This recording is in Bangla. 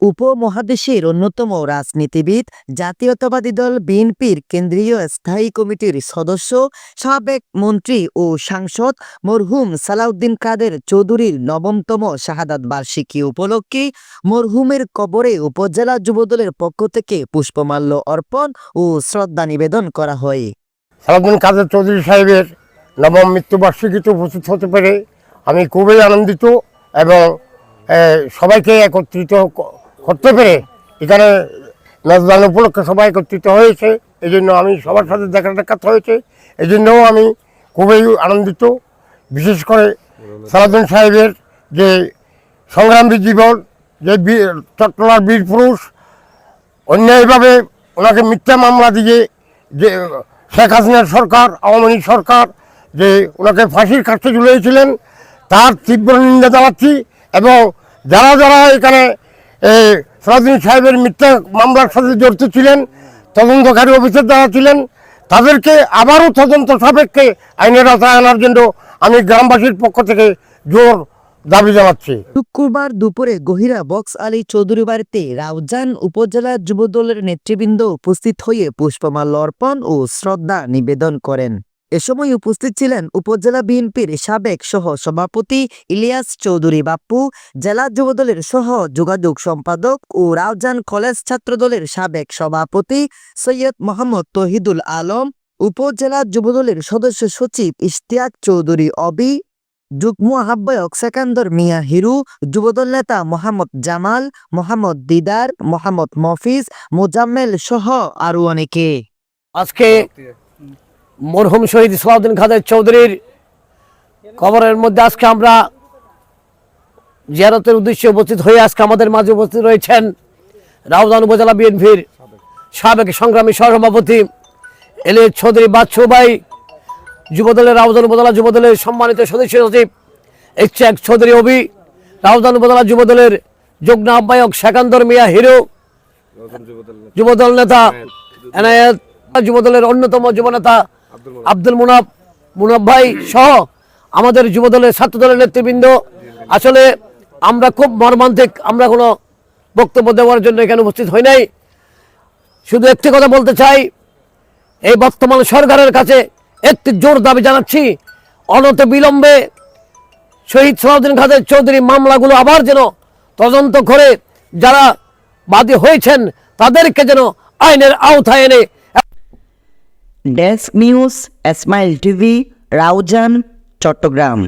উপমহাদেশের অন্যতম রাজনীতিবিদ, জাতীয়তাবাদী দল বিএনপির কেন্দ্রীয় স্থায়ী কমিটির সদস্য, সাবেক মন্ত্রী ও সাংসদ মরহুম সালাউদ্দিন কাদের চৌধুরীর নবমতম শাহাদাত বার্ষিকী উপলক্ষে মরহুমের কবরে উপজেলা যুবদলের পক্ষ থেকে পুষ্পমাল্য অর্পণ ও শ্রদ্ধা নিবেদন করা হয়। সালাউদ্দিন কাদের চৌধুরী সাহেবের নবম মৃত্যুবার্ষিকীতে উপস্থিত হতে পেরে আমি খুবই আনন্দিত এবং সবাইকে একত্রিত করতে পেরে এখানে মেজবান উপলক্ষে সবাই একত্রিত হয়েছে। এই জন্য আমি সবার সাথে দেখা সাক্ষাৎ হয়েছে। এই জন্যও আমি খুবই আনন্দিত। বিশেষ করে সালাউদ্দিন সাহেবের যে সংগ্রামী জীবন, যে চট্টলার বীর পুরুষ, অন্যায়ভাবে ওনাকে মিথ্যা মামলা দিয়ে যে, শেখ হাসিনার সরকার, আওয়ামী লীগ সরকার যে ওনাকে ফাঁসির কাছে ঝুলিয়েছিলেন, তার তীব্র নিন্দা জানাচ্ছি এবং যারা যারা এখানে সরাদিন সাহেবের মিথ্যা মামলার সাথে জড়িত ছিলেন, তদন্তকারী অফিসার যারা ছিলেন, তাদেরকে আবারও তদন্ত সাপেক্ষে আইনের আওতায় আনার জন্য আমি গ্রামবাসীর পক্ষ থেকে জোর দাবি জানাচ্ছি। শুক্রবার দুপুরে গহিরা বক্স আলী চৌধুরী বাড়িতে রাউজান উপজেলা যুবদলের নেতৃবৃন্দ উপস্থিত হয়ে পুষ্পমাল্য অর্পণ ও শ্রদ্ধা নিবেদন করেন। এ সময় উপস্থিত ছিলেন উপজেলা বিএনপির সাবেক সহ সভাপতি ইলিয়াস চৌধুরী বাপ্পু, জেলা যুবদলের সহ যোগাযোগ সম্পাদক ও রাউজান কলেজ ছাত্রদলের সাবেক সভাপতি সৈয়দ মোহাম্মদ তহিদুল আলম, উপজেলা যুবদলের সদস্য সচিব ইশতিয়াক চৌধুরী অবি, যুগ্ম আহ্বায়ক সেকান্দর মিয়া হিরু, যুবদল নেতা মোহাম্মদ জামাল, মোহাম্মদ দিদার, মোহাম্মদ মফিজ, মোজাম্মেল সহ আরও অনেকে। আজকে মরহুম শহীদ সালাউদ্দিন খাদের চৌধুরীর কবরের মধ্যে আজকে আমরা জিয়ারতের উদ্দেশ্যে উপস্থিত হয়ে আজকে আমাদের মাঝে উপস্থিত রয়েছেন রাউজান উপজেলা বিএনপির সাবেক সংগ্রামী সহসভাপতি এলে চৌধুরী বাচ্চু ভাই যুবদলের রাউজান উপজেলা যুবদলের সম্মানিত সদস্য সচিব এইচ এক চৌধুরী অবি রাউজান উপজেলা যুবদলের যুগ্ম আহ্বায়ক শেখান্দর মিয়া হিরো যুবদল নেতা এনায়েত যুবদলের অন্যতম যুবনেতা আব্দুল মুনাফ মুনাফ ভাই সহ আমাদের যুবদলের ছাত্রদলের নেতৃবৃন্দ। আসলে আমরা খুব মর্মান্তিক, আমরা কোনো বক্তব্য দেওয়ার জন্য এখানে উপস্থিত হই নাই। শুধু একটি কথা বলতে চাই, এই বর্তমান সরকারের কাছে একটি জোর দাবি জানাচ্ছি, অনত বিলম্বে শহীদ সালাউদ্দিন খাদের চৌধুরী মামলাগুলো আবার যেন তদন্ত করে যারা বাদী হয়েছেন, তাদেরকে যেন আইনের আওতায় এনে desk news smile TV Raozan Chittagong